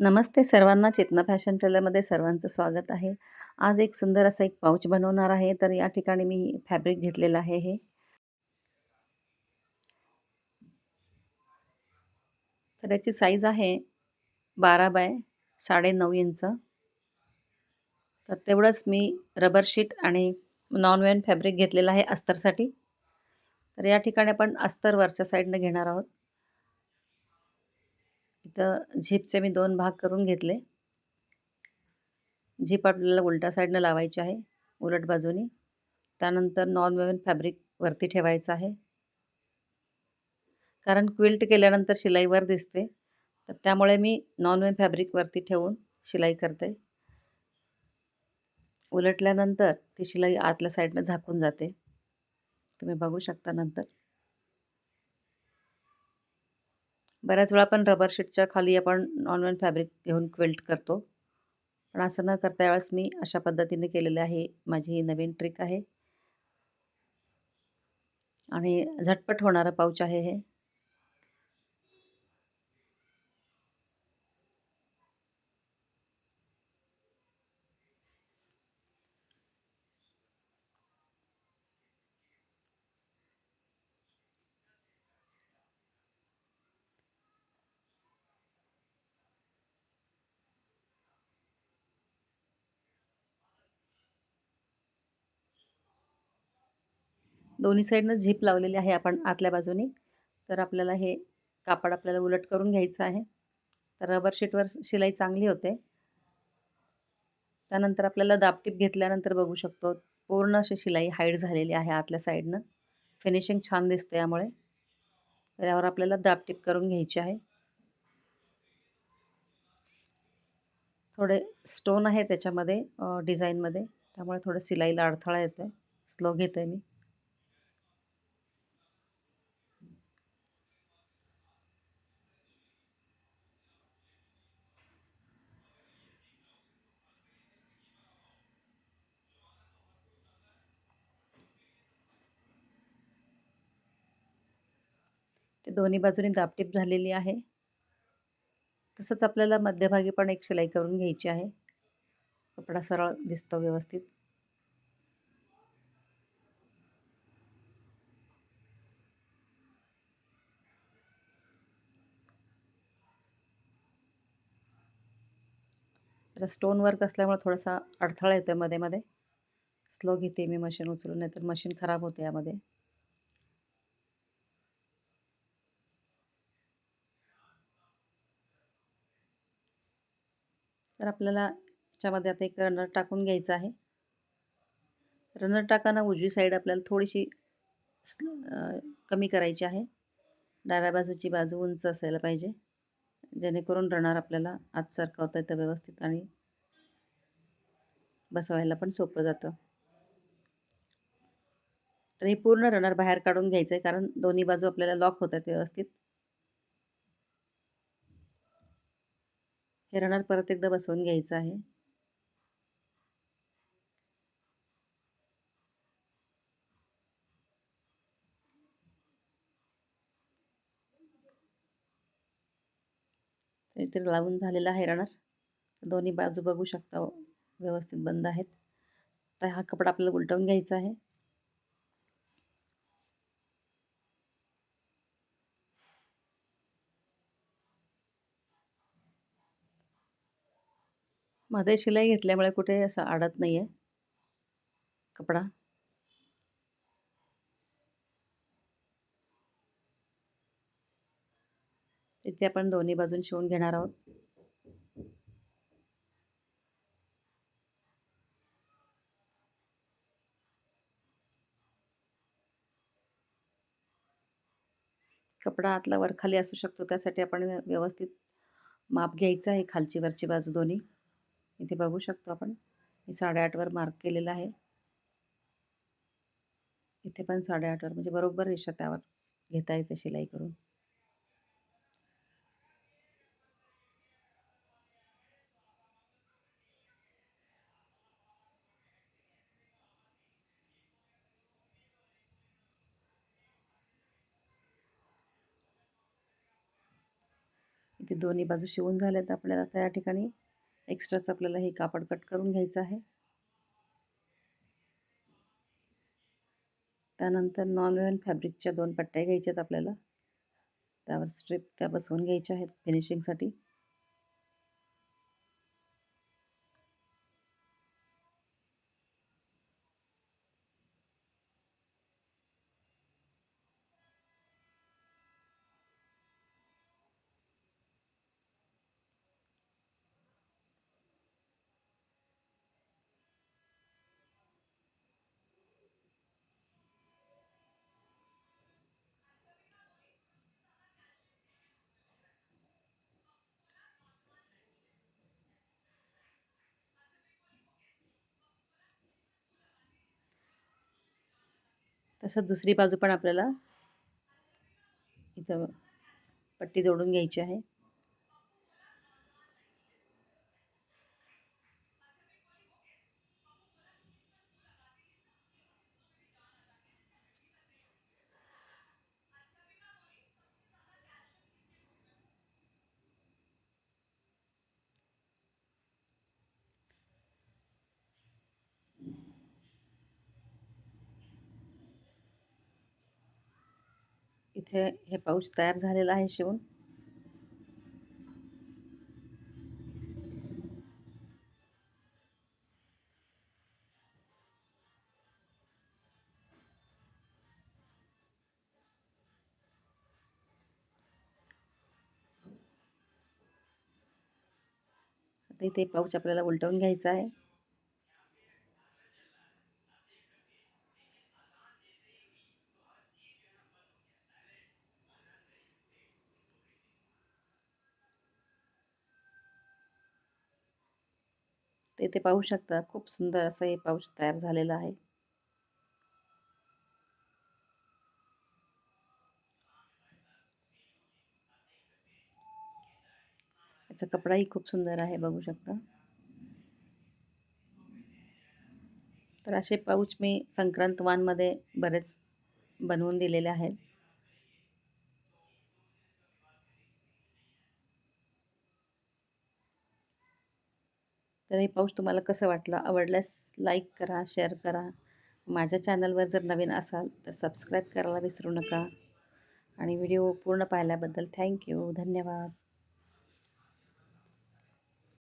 नमस्ते सर्वांना. चेतना फॅशन टेलरमध्ये सर्वांचं स्वागत आहे. आज एक सुंदर असा एक पाऊच बनवणार आहे. तर या ठिकाणी मी फॅब्रिक घेतलेलं आहे हे. तर याची साईज आहे बारा बाय साडे नऊ इंच. तर तेवढंच मी रबर शीट आणि नॉन वेन फॅब्रिक घेतलेलं आहे अस्तरसाठी. तर या ठिकाणी आपण अस्तर वरच्या साईडनं घेणार आहोत. इथं झीपचे मी दोन भाग करून घेतले. झीप आपल्याला उलटा साईडनं लावायची आहे उलट बाजूनी. त्यानंतर नॉन वेवन फॅब्रिक वरती ठेवायचं आहे. कारण क्विल्ट केल्यानंतर शिलाईवर दिसते. तर त्यामुळे मी नॉन वेन फॅब्रिकवरती ठेवून शिलाई करते. उलटल्यानंतर ती शिलाई आतल्या साईडनं झाकून जाते. तुम्ही बघू शकता नंतर. बऱ्याच वेळा आपण रबर शीटच्या खाली आपण नॉन फॅब्रिक घेऊन क्विल्ट करतो. पण असं न करता यावेळेस मी अशा पद्धतीने केलेले आहे. माझी ही नवीन ट्रिक आहे. आणि झटपट होणारं पाऊच आहे हे. दोन्ही साईडनं झीप लावलेली आहे आपण आतल्या बाजूने. तर आपल्याला हे कापड आपल्याला उलट करून घ्यायचं आहे. तर रबर शीटवर शिलाई चांगली होते. त्यानंतर आपल्याला दापटीप घेतल्यानंतर बघू शकतो पूर्ण अशी शिलाई हाईड झालेली आहे आतल्या साईडनं. फिनिशिंग छान दिसते यामुळे. तर यावर आपल्याला दापटीप करून घ्यायची आहे. थोडे स्टोन आहे त्याच्यामध्ये डिझाईनमध्ये. त्यामुळे थोडं शिलाईला अडथळा येतो आहे स्लो घेते मी. ते दोन्ही बाजूने दापटीप झालेली आहे. तसंच आपल्याला मध्यभागी पण एक शिलाई करून घ्यायची आहे. कपडा सरळ दिसतो व्यवस्थित. तर स्टोन वर्क असल्यामुळे थोडासा अडथळा येतो मध्ये मध्ये. स्लो घेते मी मशीन उचलून नाही तर मशीन खराब होते यामध्ये. तर आपल्याला याच्यामध्ये आता एक रनर टाकून घ्यायचं आहे. रनर टाकाना उजवी साईड आपल्याला थोडीशी कमी करायची आहे. डाव्या बाजूची बाजू उंच असायला पाहिजे. जेणेकरून रनर आपल्याला आत सरकावता येतं व्यवस्थित आणि बसवायला पण सोपं जातं. तर हे पूर्ण रनर बाहेर काढून घ्यायचं आहे कारण दोन्ही बाजू आपल्याला लॉक होतात व्यवस्थित. हे रनर परत एकदा बसवून घ्यायचं आहे. इथे लावून झालेला आहे रनर दोन्ही बाजू बघू शकता व्यवस्थित बंद आहेत. तर हा कपडा आपल्याला उलटवून घ्यायचा आहे. मध्ये शिलाई घेतल्यामुळे कुठे असं अडत नाही आहे कपडा. इथे आपण दोन्ही बाजून शिवून घेणार आहोत. कपडा आतला वर खाली असू शकतो त्यासाठी आपण व्यवस्थित माप घ्यायचं आहे खालची वरची बाजू दोन्ही. इथे बघू शकतो आपण. मी साडेआठवर मार्क केलेला आहे. इथे पण साडेआठवर म्हणजे बरोबर रेषा त्यावर घेता येते शिलाई करून इथे दोन्ही बाजू शिवून झाल्या आपल्याला त्या ठिकाणी. एक्स्ट्राच आपल्याला हे कापड कट करून घ्यायचं आहे. त्यानंतर नॉन वेवन फॅब्रिकच्या दोन पट्ट्या घ्यायच्यात आपल्याला. त्यावर स्ट्रिप त्या बसवून घ्यायच्या आहेत फिनिशिंगसाठी तसंच दुसरी बाजू पण आपल्याला इथं पट्टी जोडून घ्यायची आहे. इथे हे पाऊच तयार झालेलं आहे शिवून. आता इथे पाऊच आपल्याला उलटवून घ्यायचा आहे. तर इथे पाहू शकता खूप सुंदर असं हे पाऊच तयार झालेलं आहे. याचा कपडाही खूप सुंदर आहे बघू शकता. तर असे पाऊच मी संक्रांत वानमध्ये बरेच बनवून दिलेले आहेत. तर हे पाऊस तुम्हाला कसं वाटलं? आवडल्यास लाईक करा शेअर करा. माझ्या चॅनलवर जर नवीन असाल तर सबस्क्राईब करायला विसरू नका. आणि व्हिडिओ पूर्ण पाहिल्याबद्दल थँक्यू धन्यवाद.